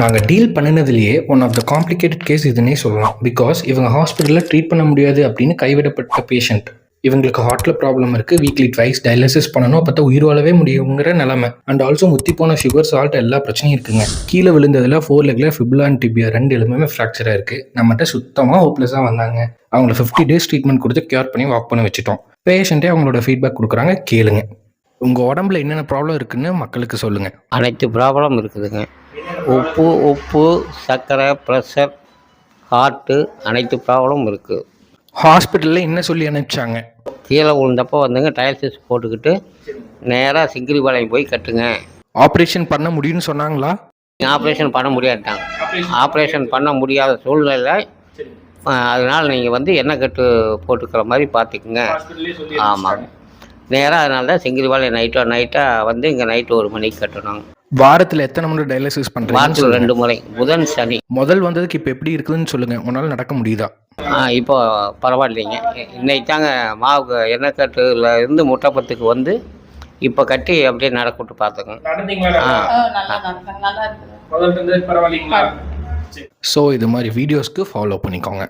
நாங்கள் deal பண்ணினதுலேயே one of the complicated case இதுன்னே சொல்லலாம். Because இவங்க ஹாஸ்பிட்டலில் ட்ரீட் பண்ண முடியாது அப்படின்னு கைவிடப்பட்ட பேஷண்ட் இவங்களுக்கு ஹார்ட்டில் ப்ராப்ளம் இருக்குது வீக்லி ட்வைஸ் டயாலிசிஸ் பண்ணணும் அப்போ தான் உயிர் வாழவே முடியுங்கிற நிலமை. அண்ட் ஆல்சோ முத்தி போன சுகர் சால்ட் எல்லா பிரச்சனையும் இருக்குங்க. கீழே விழுந்ததில் ஃபோர் லெக்கில் ஃபிப்லா அண்ட் டிபியா ரெண்டு எலும்புமே ஃப்ராக்சராக இருக்குது நம்மகிட்ட சுத்தமாக ஹோப்லெஸ்ஸாக வந்தாங்க. அவங்கள ஃபிஃப்டி டேஸ் ட்ரீட்மெண்ட் கொடுத்து கியூர் பண்ணி வாக் பண்ண வச்சுட்டோம். பேஷண்ட்டே அவங்களோட ஃபீட்பேக் கொடுக்குறாங்க கேளுங்க. உங்கள் உடம்புல என்னென்ன ப்ராப்ளம் இருக்குன்னு மக்களுக்கு சொல்லுங்கள் அனைத்து ப்ராப்ளம் இருக்குதுங்க. உப்பு உப்பு சர்க்கரை ப்ரெஷர் ஹார்ட்டு அனைத்து ப்ராப்ளமும் இருக்குது ஹாஸ்பிட்டலில் என்ன சொல்லி அனுப்பிச்சாங்க? கீழே விழுந்தப்போ வந்துங்க டயல்சிஸ் போட்டுக்கிட்டு நேராக சிங்கிரிபாளையம் போய் கட்டுங்க. ஆப்ரேஷன் பண்ண முடியும்னு சொன்னாங்களா? ஆப்ரேஷன் பண்ண முடியாட்டாங்க. ஆப்ரேஷன் பண்ண முடியாத சூழ்நிலை அதனால் நீங்கள் வந்து எண்ணெய் கட்டு போட்டுக்கிற மாதிரி பார்த்துக்குங்க. ஆமாங்க. நேராக அதனால தான் சிங்கிரிபாளையம் நைட்டோ நைட்டாக வந்து இங்கே நைட்டு ஒரு மணிக்கு கட்டணும். வாரத்தில் எத்தனை முறை டயாலிசிஸ் பண்ணுறீங்க வாரத்தில் ரெண்டு முறை. புதன் சனி. முதல் வந்ததுக்கு இப்போ எப்படி இருக்குதுன்னு சொல்லுங்கள் உன்னால் நடக்க முடியுதா? ஆ இப்போ பரவாயில்லைங்க. இன்னைக்கு தாங்க மாவுக்கு எண்ணெய் கட்டுல இருந்து முட்டைப்பத்துக்கு வந்து இப்போ கட்டி அப்படியே நடக்கிட்டு பார்த்துக்கோங்க ஸோ இது மாதிரி வீடியோஸ்க்கு ஃபாலோ பண்ணிக்கோங்க.